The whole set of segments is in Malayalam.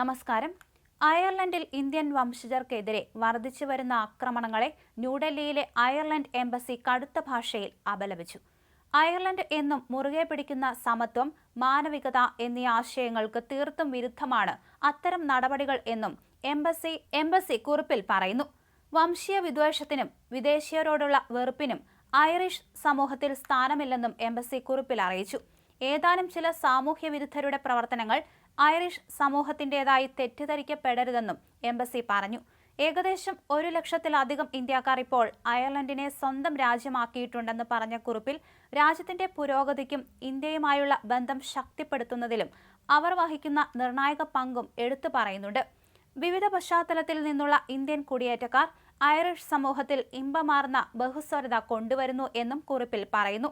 നമസ്കാരം. അയർലൻഡിൽ ഇന്ത്യൻ വംശജർക്കെതിരെ വർദ്ധിച്ചു വരുന്ന ആക്രമണങ്ങളെ ന്യൂഡൽഹിയിലെ അയർലൻഡ് എംബസി കടുത്ത ഭാഷയിൽ അപലപിച്ചു. അയർലൻഡ് എന്നും മുറുകെ പിടിക്കുന്ന സമത്വം മാനവികത എന്നീ ആശയങ്ങൾക്ക് തീർത്തും വിരുദ്ധമാണ് അത്തരം നടപടികൾ എന്നും എംബസി എംബസി കുറിപ്പിൽ പറയുന്നു. വംശീയ വിദ്വേഷത്തിനും വിദേശീയരോടുള്ള വെറുപ്പിനും ഐറിഷ് സമൂഹത്തിൽ സ്ഥാനമില്ലെന്നും എംബസി കുറിപ്പിൽ അറിയിച്ചു. ഏതാനും ചില സാമൂഹ്യ വിരുദ്ധരുടെ പ്രവർത്തനങ്ങൾ ഐറിഷ് സമൂഹത്തിന്റേതായി തെറ്റിദ്ധരിക്കപ്പെടരുതെന്നും എംബസി പറഞ്ഞു. ഏകദേശം ഒരു ലക്ഷത്തിലധികം ഇന്ത്യക്കാർ ഇപ്പോൾ അയർലൻഡിനെ സ്വന്തം രാജ്യമാക്കിയിട്ടുണ്ടെന്ന് പറഞ്ഞ കുറിപ്പിൽ രാജ്യത്തിന്റെ പുരോഗതിക്കും ഇന്ത്യയുമായുള്ള ബന്ധം ശക്തിപ്പെടുത്തുന്നതിലും അവർ വഹിക്കുന്ന നിർണായക പങ്കും എടുത്തു പറയുന്നുണ്ട്. വിവിധ പശ്ചാത്തലത്തിൽ നിന്നുള്ള ഇന്ത്യൻ കുടിയേറ്റക്കാർ ഐറിഷ് സമൂഹത്തിൽ ഇമ്പമാർന്ന ബഹുസ്വരത കൊണ്ടുവരുന്നു എന്നും കുറിപ്പിൽ പറയുന്നു.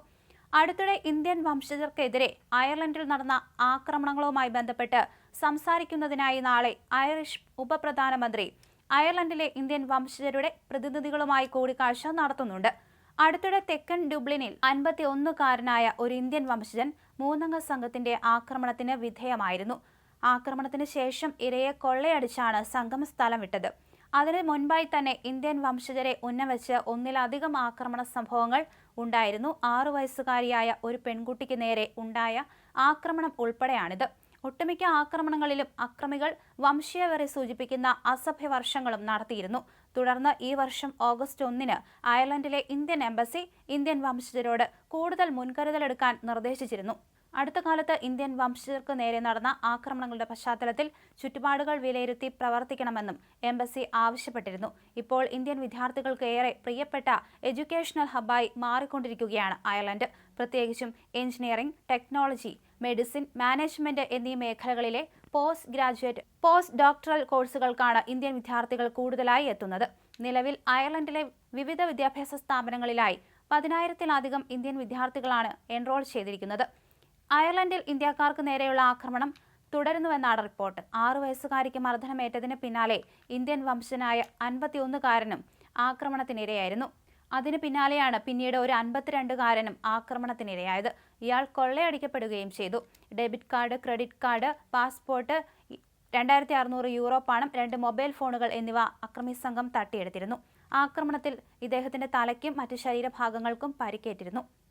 അടുത്തിടെ ഇന്ത്യൻ വംശജർക്കെതിരെ അയർലൻഡിൽ നടന്ന ആക്രമണങ്ങളുമായി ബന്ധപ്പെട്ട് സംസാരിക്കുന്നതിനായി നാളെ ഐറിഷ് ഉപപ്രധാനമന്ത്രി അയർലൻഡിലെ ഇന്ത്യൻ വംശജരുടെ പ്രതിനിധികളുമായി കൂടിക്കാഴ്ച നടത്തുന്നുണ്ട്. അടുത്തിടെ തെക്കൻ ഡുബ്ലിനിൽ അൻപത്തി ഒന്നുകാരനായ ഒരു ഇന്ത്യൻ വംശജൻ മൂന്നംഗ സംഘത്തിന്റെ ആക്രമണത്തിന് വിധേയമായിരുന്നു. ആക്രമണത്തിന് ശേഷം ഇരയെ കൊള്ളയടിച്ചാണ് സംഘം സ്ഥലം വിട്ടത്. അതിന് മുൻപായി തന്നെ ഇന്ത്യൻ വംശജരെ ഉന്നവച്ച് ഒന്നിലധികം ആക്രമണ സംഭവങ്ങൾ ഉണ്ടായിരുന്നു. ആറു വയസ്സുകാരിയായ ഒരു പെൺകുട്ടിക്ക് നേരെ ഉണ്ടായ ആക്രമണം ഉൾപ്പെടെയാണിത്. ഒട്ടുമിക്ക ആക്രമണങ്ങളിലും അക്രമികൾ വംശീയവരെ സൂചിപ്പിക്കുന്ന അസഭ്യ വർഷങ്ങളും നടത്തിയിരുന്നു. തുടർന്ന് ഈ വർഷം ഓഗസ്റ്റ് ഒന്നിന് അയർലൻഡിലെ ഇന്ത്യൻ എംബസി ഇന്ത്യൻ വംശജരോട് കൂടുതൽ മുൻകരുതലെടുക്കാൻ നിർദ്ദേശിച്ചിരുന്നു. അടുത്ത കാലത്ത് ഇന്ത്യൻ വംശജർക്ക് നേരെ നടന്ന ആക്രമണങ്ങളുടെ പശ്ചാത്തലത്തിൽ ചുറ്റുപാടുകൾ വിലയിരുത്തി പ്രവർത്തിക്കണമെന്നും എംബസി ആവശ്യപ്പെട്ടിരുന്നു. ഇപ്പോൾ ഇന്ത്യൻ വിദ്യാർത്ഥികൾക്ക് ഏറെ പ്രിയപ്പെട്ട എഡ്യൂക്കേഷണൽ ഹബ്ബായി മാറിക്കൊണ്ടിരിക്കുകയാണ് അയർലൻഡ്. പ്രത്യേകിച്ചും എഞ്ചിനീയറിംഗ് ടെക്നോളജി മെഡിസിൻ മാനേജ്മെന്റ് എന്നീ മേഖലകളിലെ പോസ്റ്റ് ഗ്രാജുവേറ്റ് പോസ്റ്റ് ഡോക്ടറൽ കോഴ്സുകൾക്കാണ് ഇന്ത്യൻ വിദ്യാർത്ഥികൾ കൂടുതലായി എത്തുന്നത്. നിലവിൽ അയർലൻഡിലെ വിവിധ വിദ്യാഭ്യാസ സ്ഥാപനങ്ങളിലായി പതിനായിരത്തിലധികം ഇന്ത്യൻ വിദ്യാർത്ഥികളാണ് എൻറോൾ ചെയ്തിരിക്കുന്നത്. അയർലൻഡിൽ ഇന്ത്യക്കാർക്ക് നേരെയുള്ള ആക്രമണം തുടരുന്നുവെന്നാണ് റിപ്പോർട്ട്. ആറു വയസ്സുകാരിക്ക് മർദ്ദനമേറ്റതിന് പിന്നാലെ ഇന്ത്യൻ വംശനായ അൻപത്തിയൊന്നുകാരനും ആക്രമണത്തിനിരയായിരുന്നു. അതിന് പിന്നാലെയാണ് പിന്നീട് ഒരു അൻപത്തിരണ്ടുകാരനും ആക്രമണത്തിനിരയായത്. ഇയാൾ കൊള്ളയടിക്കപ്പെടുകയും ചെയ്തു. Debit card credit card passport രണ്ടായിരത്തി അറുന്നൂറ് യൂറോ പണം രണ്ട് മൊബൈൽ ഫോണുകൾ എന്നിവ അക്രമി സംഘം തട്ടിയെടുത്തിരുന്നു. ആക്രമണത്തിൽ ഇദ്ദേഹത്തിന്റെ തലയ്ക്കും മറ്റ് ശരീരഭാഗങ്ങൾക്കും പരിക്കേറ്റിരുന്നു.